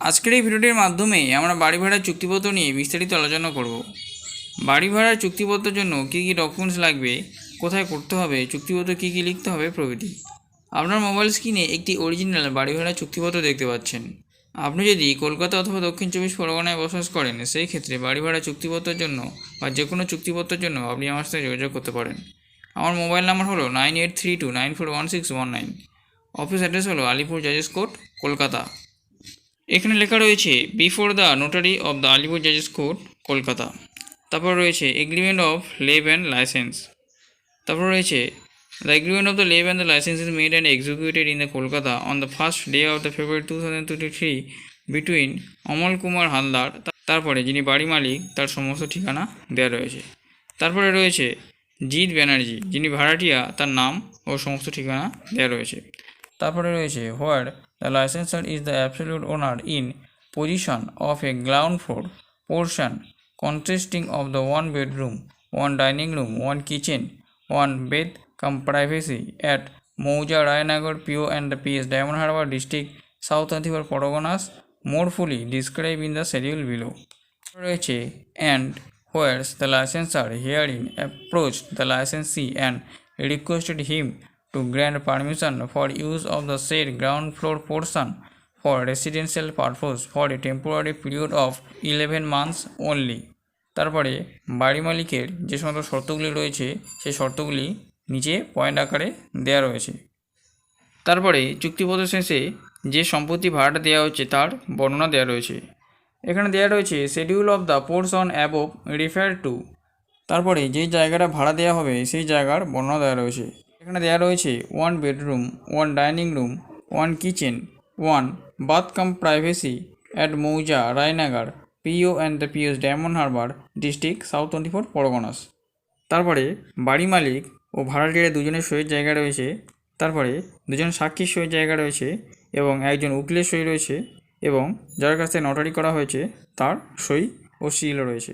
আজকের এই ভিডিওটির মাধ্যমে আমরা বাড়ি ভাড়ার চুক্তিপত্র নিয়ে বিস্তারিত আলোচনা করব। বাড়ি ভাড়ার চুক্তিপত্রের জন্য কী কী ডকুমেন্টস লাগবে, কোথায় করতে হবে, চুক্তিপত্র কী কী লিখতে হবে প্রভৃতি। আপনার মোবাইল স্ক্রিনে একটি অরিজিনাল বাড়ি ভাড়ার চুক্তিপত্র দেখতে পাচ্ছেন। আপনি যদি কলকাতা অথবা দক্ষিণ চব্বিশ পরগনায় বসবাস করেন, সেই ক্ষেত্রে বাড়ি ভাড়া চুক্তিপত্রের জন্য বা যে কোনো চুক্তিপত্রের জন্য আপনি আমার সাথে যোগাযোগ করতে পারেন। আমার মোবাইল নাম্বার হলো nine eight three two nine four one six one nine office address হলো আলিপুর জাজেস কোর্ট, কলকাতা। এখানে লেখা রয়েছে before the notary of the Alipore জাজেস court Kolkata তারপর রয়েছে agreement of leave and licence তারপর রয়েছে the agreement of the leave and the licence is made and executed in the Kolkata on the first day of the February two thousand twenty three between Amal Kumar Haldar তারপরে যিনি বাড়ি মালিক, তার সমস্ত ঠিকানা দেওয়া রয়েছে। তারপরে রয়েছে, জিৎ ব্যানার্জি, যিনি ভাড়াটিয়া, তার নাম ও সমস্ত ঠিকানা দেওয়া রয়েছে। তারপরে রয়েছে where the licensor is the absolute owner in position of a ground floor portion consisting of the one bedroom, one dining room, one kitchen, one bed cum privacy at mouza Raynagar PO and P S Diamond Harbour district south আন্তিভার Parganas more fully describe in the schedule below. রয়েছে, and whereas the licensor herein approach the licensee and requested him to grant permission for use of the said ground floor portion for residential purpose for a temporary period of 11 months only তারপরে বাড়ি মালিকের যে সমস্ত শর্তগুলি রয়েছে, সেই শর্তগুলি নিচে পয়েন্ট আকারে দেওয়া রয়েছে। তারপরে চুক্তিপত্র শেষে যে সম্পত্তি ভাড়াটা দেওয়া হচ্ছে, তার বর্ণনা দেওয়া রয়েছে। এখানে দেওয়া রয়েছে schedule of the portion above refer to তারপরে যে জায়গাটা ভাড়া দেওয়া হবে, সেই জায়গার বর্ণনা দেওয়া রয়েছে। এখানে দেওয়া রয়েছে one bedroom one dining room one kitchen one bath cum privacy at mouza, Raynagar PO and the PS Diamond Harbour district south twenty four Parganas. তারপরে বাড়ি মালিক ও ভাড়াটিয়ার দুজনের সইয়ের জায়গা রয়েছে। তারপরে দুজন সাক্ষীর সইয়ের জায়গা রয়েছে এবং একজন উকিলের সই রয়েছে এবং যার কাছ নটারি করা হয়েছে, তার সই ও সিলও রয়েছে।